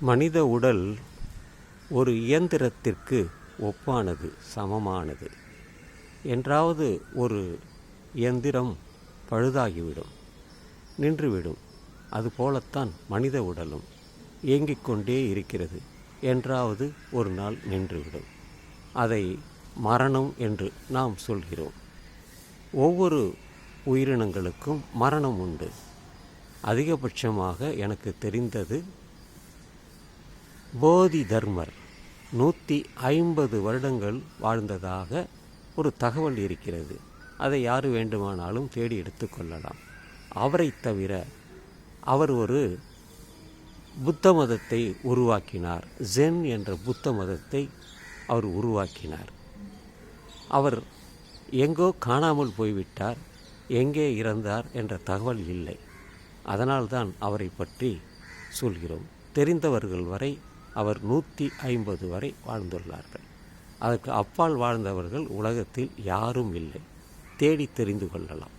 மனித உடல் ஒரு இயந்திரத்திற்கு ஒப்பானது சமமானது. என்றாவது ஒரு இயந்திரம் பழுதாகிவிடும் நின்றுவிடும். அதுபோலத்தான் மனித உடலும் இயங்கிக் கொண்டே இருக்கிறது. என்றாவது ஒரு நாள் நின்றுவிடும். அதை மரணம் என்று நாம் சொல்கிறோம். ஒவ்வொரு உயிரினங்களுக்கும் மரணம் உண்டு. அதிகபட்சமாக எனக்கு தெரிந்தது போதி தர்மர் நூற்றி ஐம்பது வருடங்கள் வாழ்ந்ததாக ஒரு தகவல் இருக்கிறது. அதை யார் வேண்டுமானாலும் தேடி எடுத்துக்கொள்ளலாம் அவரை தவிர அவர் ஒரு புத்த மதத்தை உருவாக்கினார். ஜென் என்ற புத்த மதத்தை அவர் உருவாக்கினார். அவர் எங்கோ காணாமல் போய்விட்டார் எங்கே இறந்தார் என்ற தகவல் இல்லை. அதனால்தான் அவரை பற்றி சொல்கிறோம். தெரிந்தவர்கள் வரை அவர் நூற்றி ஐம்பது வரை வாழ்ந்துள்ளார்கள். அதற்கு அப்பால் வாழ்ந்தவர்கள் உலகத்தில் யாரும் இல்லை. தேடி தெரிந்து கொள்ளலாம்.